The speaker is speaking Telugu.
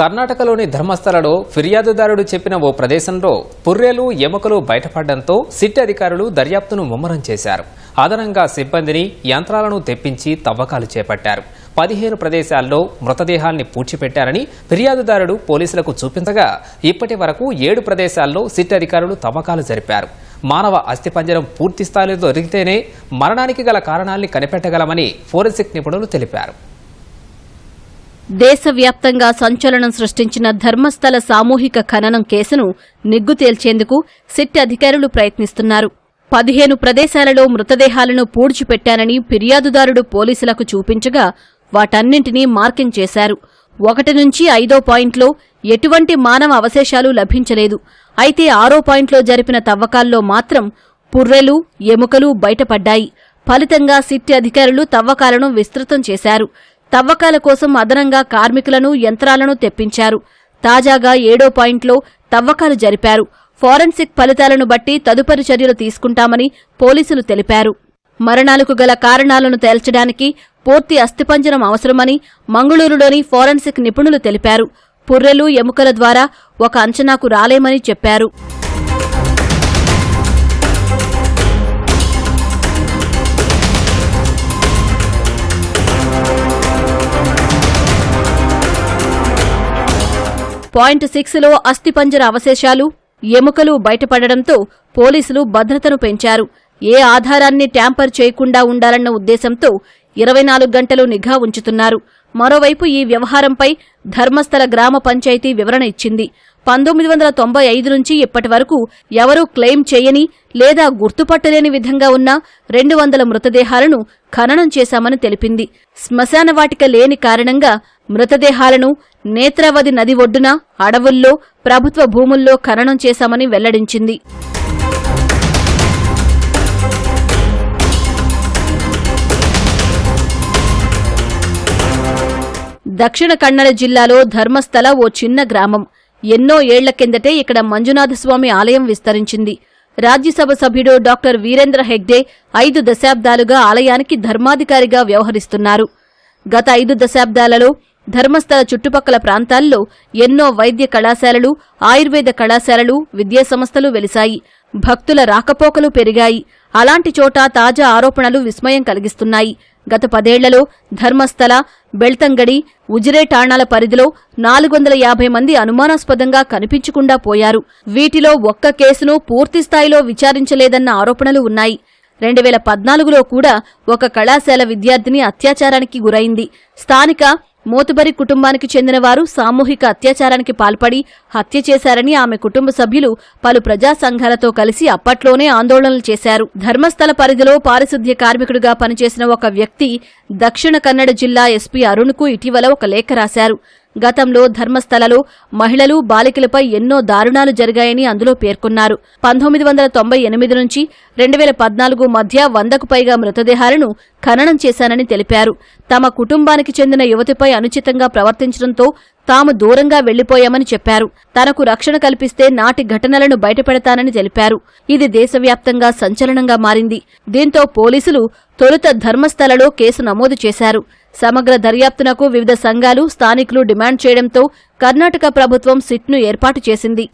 కర్ణాటకలోని ధర్మస్థలలో ఫిర్యాదుదారుడు చెప్పిన ఓ ప్రదేశంలో పుర్రెలు ఎముకలు బయటపడడంతో సిట్ అధికారులు దర్యాప్తును ముమ్మరం చేశారు. అదనంగా సిబ్బందిని యంత్రాలను తెప్పించి తవ్వకాలు చేపట్టారు. పదిహేను ప్రదేశాల్లో మృతదేహాల్ని పూడ్చిపెట్టారని ఫిర్యాదుదారుడు పోలీసులకు చూపించగా ఇప్పటి వరకు ఏడు ప్రదేశాల్లో సిట్ అధికారులు తవ్వకాలు జరిపారు. మానవ అస్థిపంజరం పూర్తి స్థాయిలో దొరికితేనే మరణానికి గల కారణాల్ని కనిపెట్టగలమని ఫోరెన్సిక్ నిపుణులు తెలిపారు. దేశవ్యాప్తంగా సంచలనం సృష్టించిన ధర్మస్థల సామూహిక ఖననం కేసును నిగ్గు తేల్చేందుకు సిట్ అధికారులు ప్రయత్నిస్తున్నారు. పదిహేను ప్రదేశాలలో మృతదేహాలను పూడ్చిపెట్టానని ఫిర్యాదుదారుడు పోలీసులకు చూపించగా వాటన్నింటినీ మార్కింగ్ చేశారు. ఒకటి నుంచి ఐదో పాయింట్లో ఎటువంటి మానవ అవశేషాలు లభించలేదు. అయితే ఆరో పాయింట్లో జరిపిన తవ్వకాల్లో మాత్రం పుర్రెలు ఎముకలు బయటపడ్డాయి. ఫలితంగా సిట్ అధికారులు తవ్వకాలను విస్తృతం చేశారు. తవ్వకాల కోసం అదనంగా కార్మికులను యంత్రాలను తెప్పించారు. తాజాగా ఏడో పాయింట్లో తవ్వకాలు జరిపారు. ఫోరెన్సిక్ ఫలితాలను బట్టి తదుపరి చర్యలు తీసుకుంటామని పోలీసులు తెలిపారు. మరణాలకు గల కారణాలను తేల్చడానికి పూర్తి అస్థిపంజరం అవసరమని మంగళూరులోని ఫోరెన్సిక్ నిపుణులు తెలిపారు. పుర్రెలు ఎముకల ద్వారా ఒక అంచనాకు రాలేమని చెప్పారు. పాయింట్ సిక్స్లో అస్థిపంజర అవశేషాలు ఎముకలు బయటపడడంతో పోలీసులు భద్రతను పెంచారు. ఏ ఆధారాన్ని ట్యాంపర్ చేయకుండా ఉండాలన్న ఉద్దేశంతో ఇరవై నాలుగు గంటలు నిఘా ఉంచుతున్నారు. మరోవైపు ఈ వ్యవహారంపై ధర్మస్థల గ్రామ పంచాయతీ వివరణ ఇచ్చింది. పంతొమ్మిది వందల తొంభై ఐదు నుంచి ఇప్పటి వరకు ఎవరూ క్లెయిమ్ చేయని లేదా గుర్తుపట్టలేని విధంగా ఉన్న రెండు వందల మృతదేహాలను ఖననం చేశామని తెలిపింది. శ్మశాన వాటిక లేని కారణంగా మృతదేహాలను నేత్రావతి నది ఒడ్డున అడవుల్లో ప్రభుత్వ భూముల్లో ఖననం చేశామని వెల్లడించింది. దక్షిణ కన్నడ జిల్లాలో ధర్మస్థల ఓ చిన్న గ్రామం. ఎన్నో ఏళ్ళ కిందటే ఇక్కడ మంజునాథస్వామి ఆలయం విస్తరించింది. రాజ్యసభ సభ్యుడు డాక్టర్ వీరేంద్ర హెగ్డే ఐదు దశాబ్దాలుగా ఆలయానికి ధర్మాధికారిగా వ్యవహరిస్తున్నారు. గత ఐదు దశాబ్దాలలో ధర్మస్థల చుట్టుపక్కల ప్రాంతాల్లో ఎన్నో వైద్య కళాశాలలు ఆయుర్వేద కళాశాలలు విద్యాసంస్థలు వెలిశాయి. భక్తుల రాకపోకలు పెరిగాయి. అలాంటి చోట తాజా ఆరోపణలు విస్మయం కలిగిస్తున్నాయి. గత పదేళ్ళలో ధర్మస్థల బెళ్తంగడి ఉజిరే ఠాణాల పరిధిలో నాలుగు వందల యాభై మంది అనుమానాస్పదంగా కనిపించకుండా పోయారు. వీటిలో ఒక్క కేసును పూర్తిస్థాయిలో విచారించలేదన్న ఆరోపణలు ఉన్నాయి. రెండు వేల పద్నాలుగులో కూడా ఒక కళాశాల విద్యార్థిని అత్యాచారానికి గురైంది. స్థానిక మోతుబరి కుటుంబానికి చెందిన వారు సామూహిక అత్యాచారానికి పాల్పడి హత్య చేశారని ఆమె కుటుంబ సభ్యులు పలు ప్రజా సంఘాలతో కలిసి అప్పట్లోనే ఆందోళనలు చేశారు. ధర్మస్థల పరిధిలో పారిశుద్ధ్య కార్మికుడిగా పనిచేసిన ఒక వ్యక్తి దక్షిణ కన్నడ జిల్లా ఎస్పీ అరుణ్కు ఇటీవల ఒక లేఖ రాశారు. గతంలో ధర్మస్థలలో మహిళలు బాలికలపై ఎన్నో దారుణాలు జరిగాయని అందులో పేర్కొన్నారు. పంతొమ్మిది వందల తొంభై ఎనిమిది నుంచి రెండు వేల పద్నాలుగు మధ్య వందకు పైగా మృతదేహాలను ఖననం చేశానని తెలిపారు. తమ కుటుంబానికి చెందిన యువతిపై అనుచితంగా ప్రవర్తించడంతో తాము దూరంగా వెళ్ళిపోయామని చెప్పారు. తనకు రక్షణ కల్పిస్తే నాటి ఘటనలను బయటపెడతానని తెలిపారు. ఇది దేశవ్యాప్తంగా సంచలనంగా మారింది. దీంతో పోలీసులు తొలుత ధర్మస్థలలో కేసు నమోదు చేశారు. సమగ్ర దర్యాప్తునకు వివిధ సంఘాలు స్థానికులు డిమాండ్ చేయడంతో కర్ణాటక ప్రభుత్వం సిట్ను ఏర్పాటు చేసింది.